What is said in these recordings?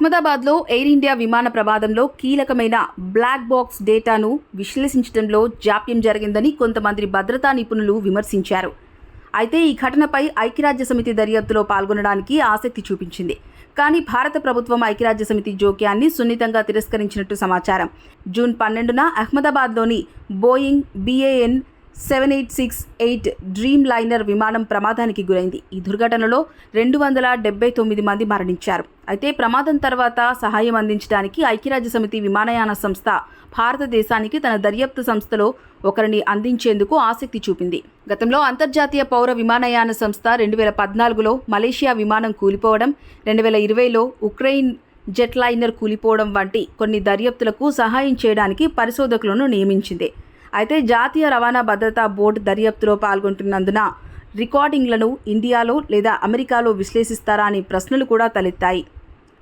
అహ్మదాబాద్లో air India విమాన ప్రమాదంలో కీలకమైన బ్లాక్ బాక్స్ డేటాను విశ్లేషించడంలో జాప్యం జరిగిందని కొంతమంది భద్రతా నిపుణులు విమర్శించారు. అయితే ఈ ఘటనపై ఐక్యరాజ్య సమితి దర్యాప్తులో పాల్గొనడానికి ఆసక్తి చూపించింది. కానీ భారత ప్రభుత్వం ఐక్యరాజ్య సమితి జోక్యాన్ని సున్నితంగా తిరస్కరించినట్టు సమాచారం. జూన్ పన్నెండున అహ్మదాబాద్లోని Boeing బిఏఎన్ seven eight six eight Dreamliner విమానం ప్రమాదానికి గురైంది. ఈ దుర్ఘటనలో రెండు వందల డెబ్బై తొమ్మిది మంది మరణించారు. అయితే ప్రమాదం తర్వాత సహాయం అందించడానికి ఐక్యరాజ్య సమితి విమానయాన సంస్థ భారతదేశానికి తన దర్యాప్తు సంస్థలో ఒకరిని అందించేందుకు ఆసక్తి చూపింది. గతంలో అంతర్జాతీయ పౌర విమానయాన సంస్థ రెండు వేల పద్నాలుగులో మలేషియా విమానం కూలిపోవడం రెండు వేల ఇరవైలో ఉక్రెయిన్ జెట్ లైనర్ కూలిపోవడం వంటి కొన్ని దర్యాప్తులకు సహాయం చేయడానికి పరిశోధకులను నియమించింది. అయితే జాతీయ రవాణా భద్రతా బోర్డు దర్యాప్తులో పాల్గొంటున్నందున రికార్డింగ్లను ఇండియాలో లేదా అమెరికాలో విశ్లేషిస్తారా అనే ప్రశ్నలు కూడా తలెత్తాయి.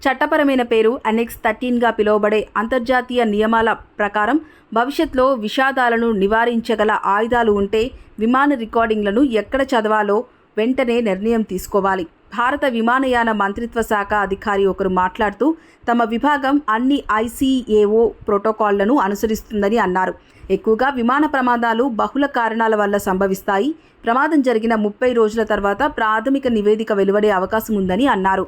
చట్టపరమైన పేరు అనెక్స్ థర్టీన్గా పిలువబడే అంతర్జాతీయ నియమాల ప్రకారం భవిష్యత్తులో విషాదాలను నివారించగల ఆయుధాలు ఉంటే విమాన రికార్డింగ్లను ఎక్కడ చదవాలో వెంటనే నిర్ణయం తీసుకోవాలి. భారత విమానయాన మంత్రిత్వ శాఖ అధికారి ఒకరు మాట్లాడుతూ తమ విభాగం అన్ని ఐసీఏఓ ప్రోటోకాల్లను అనుసరిస్తుందని అన్నారు. ఎక్కువగా విమాన ప్రమాదాలు బహుళ కారణాల వల్ల సంభవిస్తాయి. ప్రమాదం జరిగిన ముప్పై రోజుల తర్వాత ప్రాథమిక నివేదిక వెలువడే అవకాశం ఉందని అన్నారు.